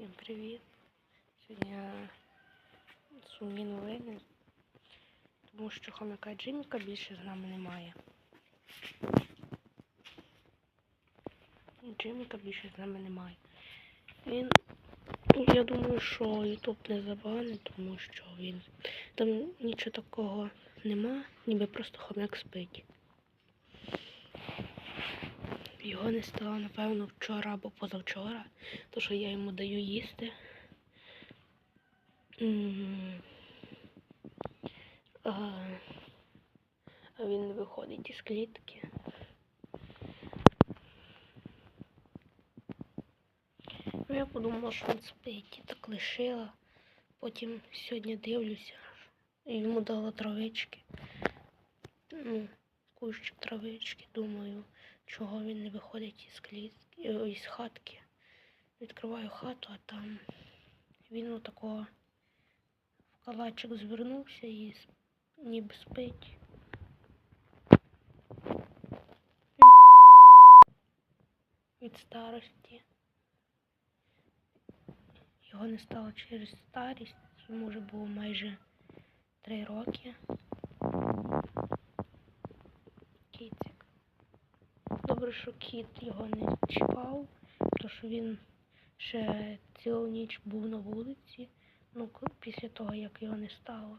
Всім привіт! Сьогодні сумні новини, тому що хомяка Джиміка більше з нами немає. Джиміка більше з нами немає. Він, я думаю, що Ютуб не забанить, тому що він там нічого такого нема, ніби просто хомяк спить. Його не стало, напевно, вчора або позавчора, то що я йому даю їсти. А, а він не виходить із клітки. Ну, я подумала, що він спить і так лишила. Потім сьогодні дивлюся, і йому дала травички. Ну, кущик травички, думаю чого він не виходить із клітки, із хатки. Відкриваю хату, а там він отакого в калачик звернувся і ніби спить. Від старості. Його не стало через старість, йому вже було майже три роки. Добре, що кіт його не чіпав, тому що він ще цілу ніч був на вулиці, ну, після того, як його не стало.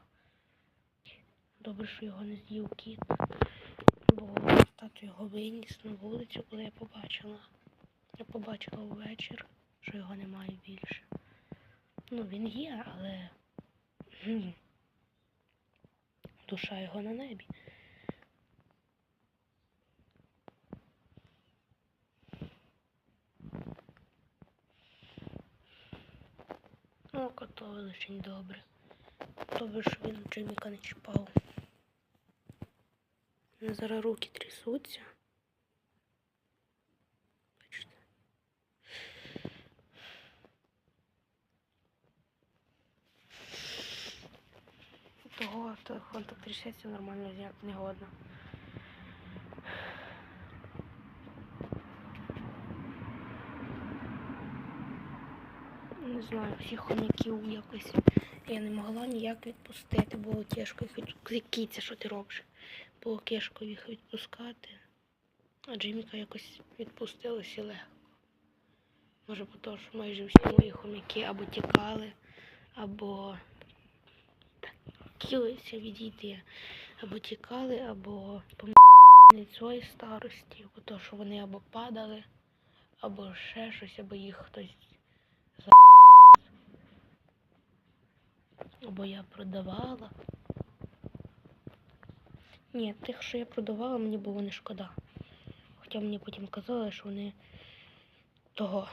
Добре, що його не з'їв кіт, бо тато його виніс на вулицю, коли я побачила. Я побачила ввечір, що його немає більше. Ну, він є, але душа його на небі. Ну, котові лишень добре. Добре, що він Джиміка не чіпав. У зараз руки трясуться. Бачите? Того телефон так трясеться нормально не годно. Не знаю, всіх хомяків якось я не могла ніяк відпустити, було тяжко їх від... Що ти робиш? Було тяжко їх відпускати. А Джиміка якось відпустилося легко. Може, бо то, що майже всі мої хомяки або тікали, або хотілося відійти, або тікали, або померли цієї старості, бо то, що вони або падали, або ще щось, або їх хтось або я продавала. Ні, тих, що я продавала, мені було не шкода. Хоча мені потім казали, що вони того